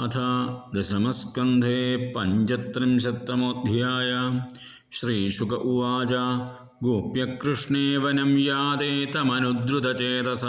അഥ ദശമസ്കന്ധേ പഞ്ചത്രിംശത്തമോധ്യായ. ശ്രീശുക ഉവാച ഗോപ്യകൃഷ്ണേ വനം യാതേതമനുദ്രുതചേതസ തമനുദ്രുതചേതസ.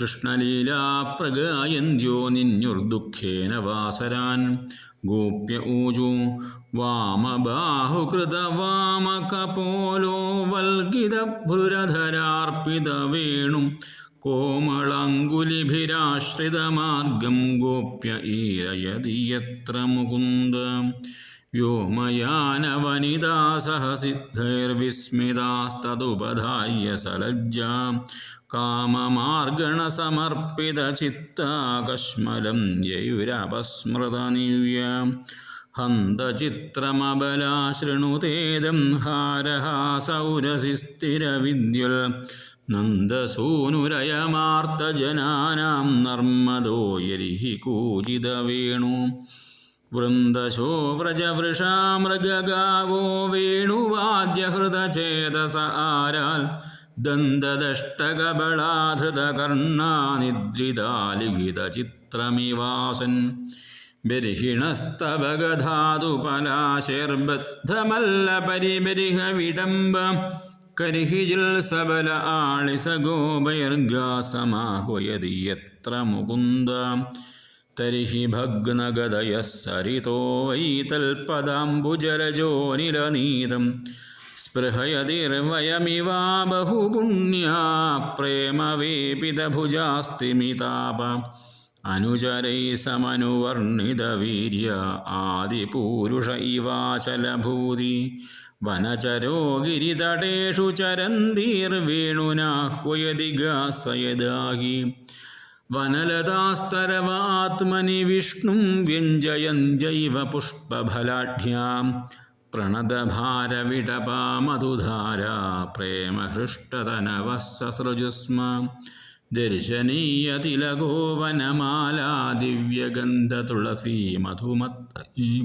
കൃഷ്ണലീലാപ്രഗായന്ത്യോ നിന്യുർദുഃഖേന വാസരാൻ. ഗോപ്യ ഊജു വാമബാഹുകൃതവാമകപോലോ വൽകിതഭ്രുരധരാർപ്പിതവേണും കോമളാങ്കുലിഭിരാശ്രിതമാർഗം ഗോപ്യ ഈരയതി യത്ര മുകുന്ദ? വ്യോമയാനവനിതാ സഹ സിദ്ധൈർവിസ്മിതാസ്തതുപധായ സലജ്ജാ കാമമാർഗണസമർപ്പിതചിത്താകശ്മലം യയുരപസ്മൃതനിവ്യ ഹന്തചിത്രമബലാശൃണുതേദം ഹാരഹാസൗരസി സ്ഥിരവിദ്യുൽ നന്ദസൂനുരയമാർത്തജനാനാം നർമ്മദോ യരിഹി കൂജിതവേണു വൃന്ദശോ വ്രജവൃഷാ മൃഗഗാവോ വേണുവാദ്യഹൃതചേതസ ആരാൽ ദന്തദഷ്ടകബളാധൃതകർണാനിദ്രിതാലിഖിതചിത്രമിവാസൻ. ബർഹിണസ്തവഗധാതുപലാശേർബദ്ധമല്ലപരിബരിഹവിഡംബ കരിഹിജിൽ സബല ആളിസഗോപൈർഗാസമാഹ്വയതി എത്ര മുകുന്ദ. തരിഹി ഭഗ്നഗതയ സരിതോ വൈ തൽപദാംബുജരജോ നിലനീതം സ്പൃഹയതിർവയമിവാ ബഹുപുണ്യാ പ്രേമവേപിതഭുജാസ്തിമിതാപ. അനുചരൈ സമനുവർണിതവീര്യ ആദിപൂരുഷ ഇവാചലഭൂതി. വനചരോ ഗിരിതടേഷു ചരന്തീർവേണുനാഹ്വയതിഗാസയദാഹി വനലതാസ്തരവാത്മനി വിഷ്ണും വ്യഞ്ജയഞ്ജൈവ പുഷ്പഫലാഢ്യാം. പ്രണതഭാരവിടപാമധുധാരാ പ്രേമഹൃഷ്ടതനവः സസൃജുസ്മ ദർശനീയതിലഗോവനമാലാ ദിവ്യഗന്ധതുളസീ മധുമത്തീ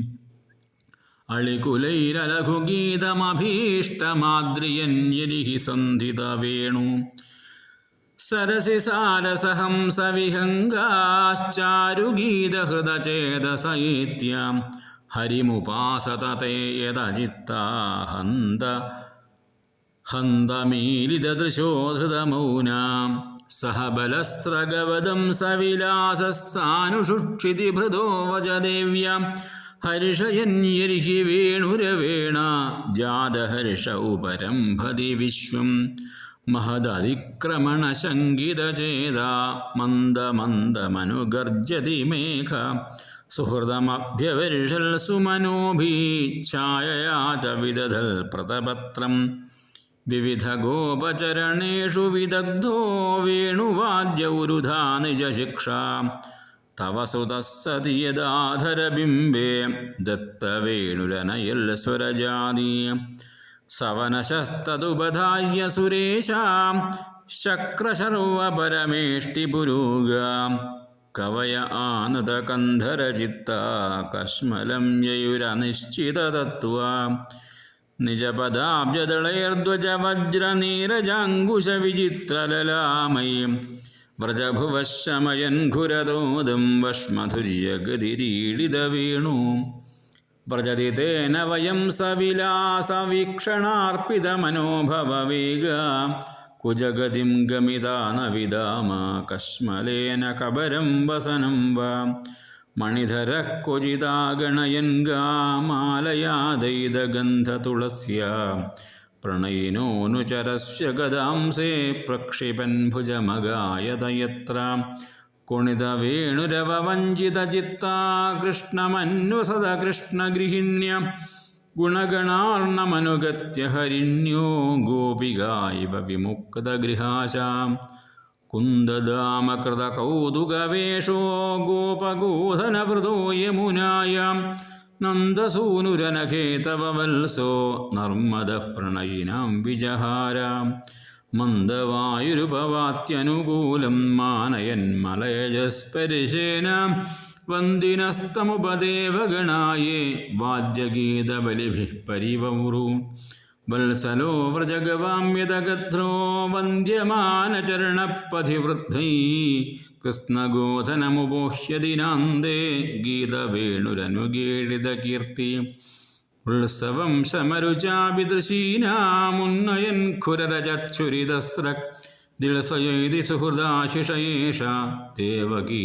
അളികുലൈരലഘുഗീതമഭീഷ്ടമാദ്രിയന്യരിഹി സന്ധിതവേണു. സരസി സാരസഹംസവിഹംഗാശ്ചാരുഗീതഹൃദചേതസൈത്യം ഹരിമുപാസത തേ യതചിത്താ ഹന്ത ഹന്തമീലിതദൃശോധൃതമൗനാം. സഹ ബലസ്രഗവദം സവിലാസസാനുഷുക്ഷിതി ഭൃതോ വചദേവ്യാം. ഹർഷയന്യർഹി വേണുരവേണ ജാതഹർഷ ഉപരംഭതി വിശ്വം. മഹദതിക്രമണശങ്കിതചേതാ മന്ദമന്ദമനുഗർജതി മേഘ. സുഹൃതമഭ്യവർഷൽ സുമനോഭി ഛായയാ ച വിദധൽ പ്രതപത്രം വിവിധഗോപചരണേഷു വിദഗ്ധോ വേണുവാദ്യൗരുധാ നിജശിക്ഷാ. തവ സുതഃ സതി യദാധരബിംബേ ദത്തവേണുരനയൽ സ്വരജാതി. സവനശസ്തതുപധാര്യ സുരേശാം. ശക്രശർവപരമേഷ്ടിപുരൂഗാം. കവയ ആനതകന്ധരചിത്ത കശ്മലം യയുരനിശ്ചിതതത്വ നിജപദാബ്ജദളൈർധ്വജവജ്രനീരജാങ്കുശവിചിത്രലലാമയീം വ്രജഭുവശമയൻ ഘുരതോദം വഷ്മധുര്യഗതിരീഡിതവേണു വ്രജതി തേന വയം സവിലാസവീക്ഷണാർപ്പിതമനോഭവവേഗ. കുജഗതിം ഗമിതാ നവിദാമ കശ്മലേന കബരം വസനം വാ. മണിധര ക്വചിതാഗണയൻ ഗാമാലയാദൈതഗന്ധതുളസ്യ പ്രണയിനോനുചരസ്യ ഗദാംസേ പ്രക്ഷിപൻ ഭുജമഗായതയത്ര കുണിതവേണുരവവഞ്ചിതചിത്താ കൃഷ്ണമന്വസത കൃഷ്ണഗൃഹിണ്യ ഗുണഗണാർണമനുഗത്യ ഹരിണ്യോ ഗോപിക ഇവ വിമുക്തഗൃഹാശാം. കുന്ദദാമകൃതകൗതുകവേഷോ ഗോപഗോധനവൃതോ യമുനായാം നന്ദസൂനുരനഖേതവത്സോ നർമ്മദപ്രണയിനാം വിജഹാരാം. മന്ദവായുരുപവാത്യനുകൂലം മാനയൻ മലയജസ്പരിശേന. വന്ദിനസ്തമുപദേവഗണായേ വാദ്യഗീതബലിഭിഃ പരിവൗരു വത്സലോ വ്രജഗവാമ്യതഗധ്രോ വന്ദ്യമാനചരണപഥിവൃദ്ധൈ കൃഷ്ണഗോധനമുപോഹ്യ ദിനാന്തേ ഗീതവേണുരനുഗീഡിതകീർത്തി ഉത്സവം ശമരുചാപിതശീനാമുന്നയൻ ഖുരരജച്ഛുരിതസ്രക് ദിളസയൈതി സുഹൃദാശിഷയേഷ ദേവകീ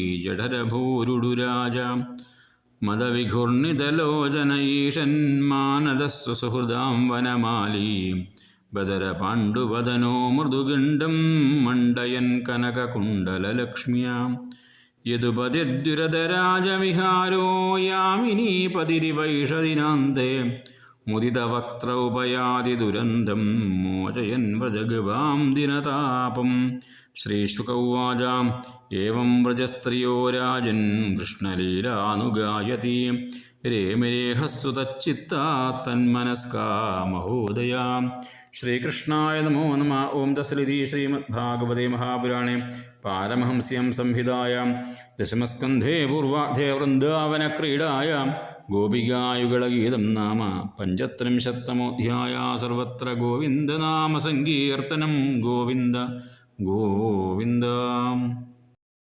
ജഠരഭൂരുഡുരാജ മദവിഘൂർണിതലോചനയീഷന്മാനദസ്സു സുഹൃദാം വനമാലീ. ബദരപാണ്ഡുവദനോ മൃദുഗണ്ഡം മണ്ഡയൻ കനകകുണ്ടലലക്ഷ്മ്യാം യദുപതിദ്വിരതരാജവിഹാരോ യാമിനീപതിരിവൈഷദിനാന്തേ മുദിതവക്ത്ര ഉപയാതി ദുരന്തം മോചയൻ വ്രജഗവാം ദിനതാപം. ശ്രീശുകൗവാച ഏവം വ്രജസ്ത്രിയോ രാജൻ കൃഷ്ണലീലാനുഗായതി. രേമരേഹസ്സുതച്ചിത്താ തന്മനസ്കാ മഹോദയ. ശ്രീകൃഷ്ണായ നമോ നമ. ഓം ദസലിതി ശ്രീമദ്ഭാഗവതേ മഹാപുരാണേ. പാരമഹംസ്യം സംഹിതായാം. ദശമസ്കന്ധേ പൂർവാധേ വൃന്ദാവനക്രീഡായാം. ഗോപികായുഗളഗീതം നാമ പഞ്ചത്രിംശത്തമോധ്യായ സർവത്ര ഗോവിന്ദനാമസങ്കീർത്തനം ഗോവിന്ദ ഗോവിന്ദ.